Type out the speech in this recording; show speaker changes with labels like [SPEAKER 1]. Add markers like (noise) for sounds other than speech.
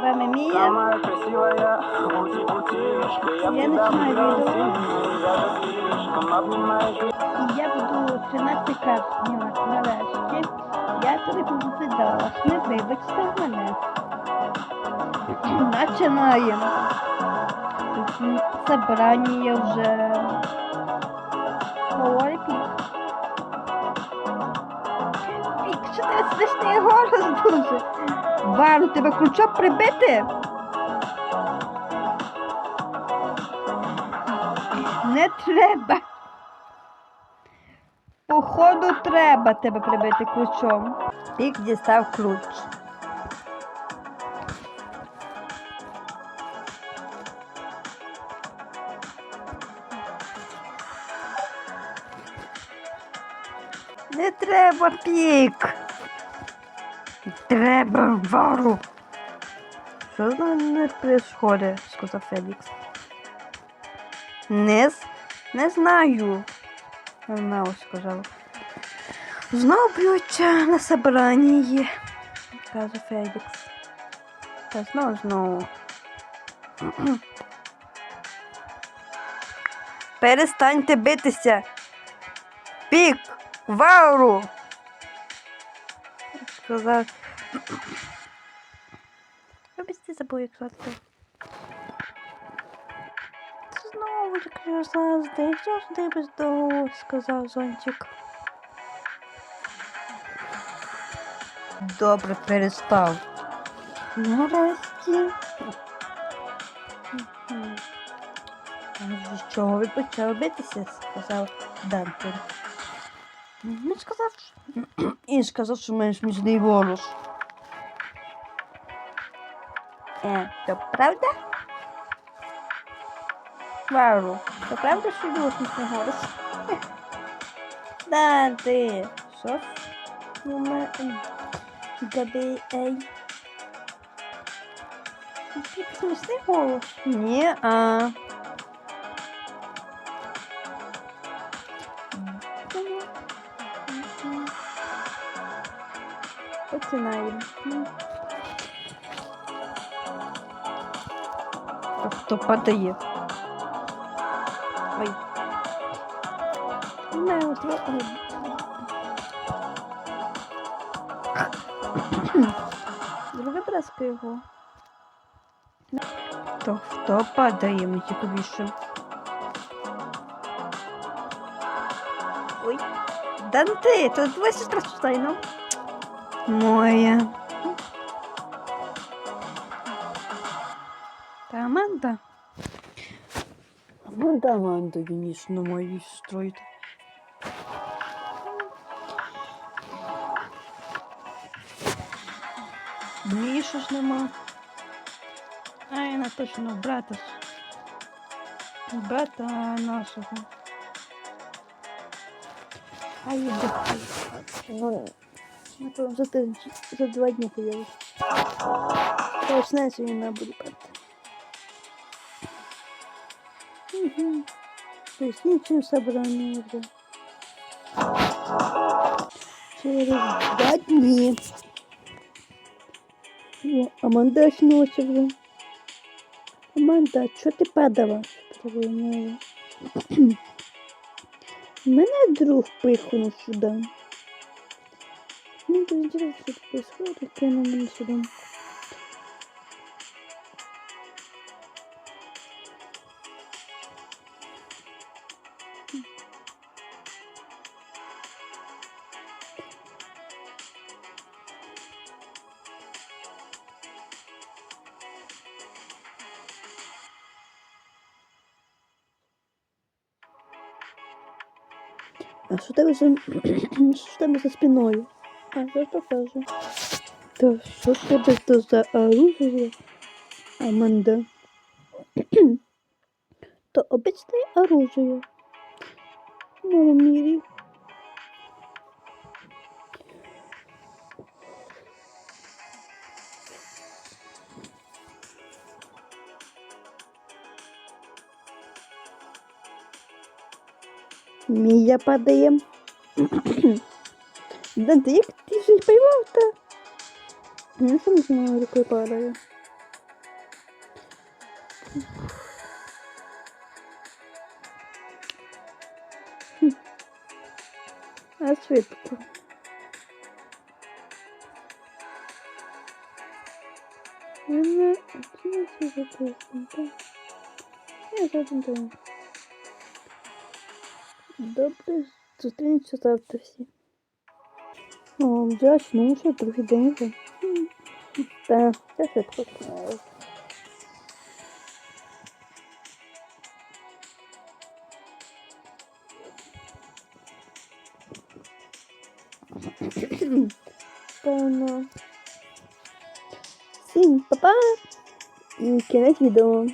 [SPEAKER 1] вами
[SPEAKER 2] красивая Я
[SPEAKER 1] начинаю видео. І я буду 13 карт знімати нарешті. Я тобі повідала, не вибачте мене. Починаємо. Тут Собрання вже. Говорить. Пік, що ти смішний голос дуже. Вару, тебе ключом прибити? Не треба. Походу, треба тебе прибити ключом. Пік дістав ключ. Не треба пік. Треба вару. Що з нами происходит, сказав Фелікс. Не, не знаю. Вона сказала. Знов б'ються на собранні, каже Фелікс. Та знову знову. (clears throat) Перестаньте битися. Пік! Вауру! Сказав. Вибачте, забув, як звати. Знову як завжди, завжди без того, сказав зонтик. Добре, перестав. Нарешті. З чого ви почали битися? сказав Дантон. Він сказав, що... (clears throat) Він сказав, що маєш міжний голос. Е, то правда? Вару, то правда, що смішний голос? Да, ти. Що? Ну, ми... Габи, ей. Який смішний голос. Ні, а... Починаємо. Хто падає? Ой. Не, от ви... ой. Зроби брезку його. То хто падає, мені більше? Ой. Данти, то твоя сестра читай, ну. Моя. Та Аманда. Аманда, Аманда, звісно, мої строїть. Міша ж нема. Ай, на точно брата. Брата нашого. А їде. Ну, напевно, за, за два. Я ж знаю, що він не буде брати. Угу. Тобто нічим собрано вже. Через два дні. О, Аманда снуться вже. Аманда, що ти падала? Сприйняла. Мене друг пихнув сюди. Ну, то интересно, что происходит, кинул меня сюда. А що тебе за (clears throat) що тебе за спиною? А ж покажу? Та що ж тебе то за оружие? Аманда. (clears throat) то обичне оружие. В мірі. Мія падає. Да ти як ти щось поймав та? Я сам з моєю рукою падаю. Хм. А швидко. Мене чи не записнути? Я задумаю. Добре, зустрінемося завтра всі. О, вже очнувся, другий день вже. Та, це швидко. Певно. Всім па-па! І кінець відео.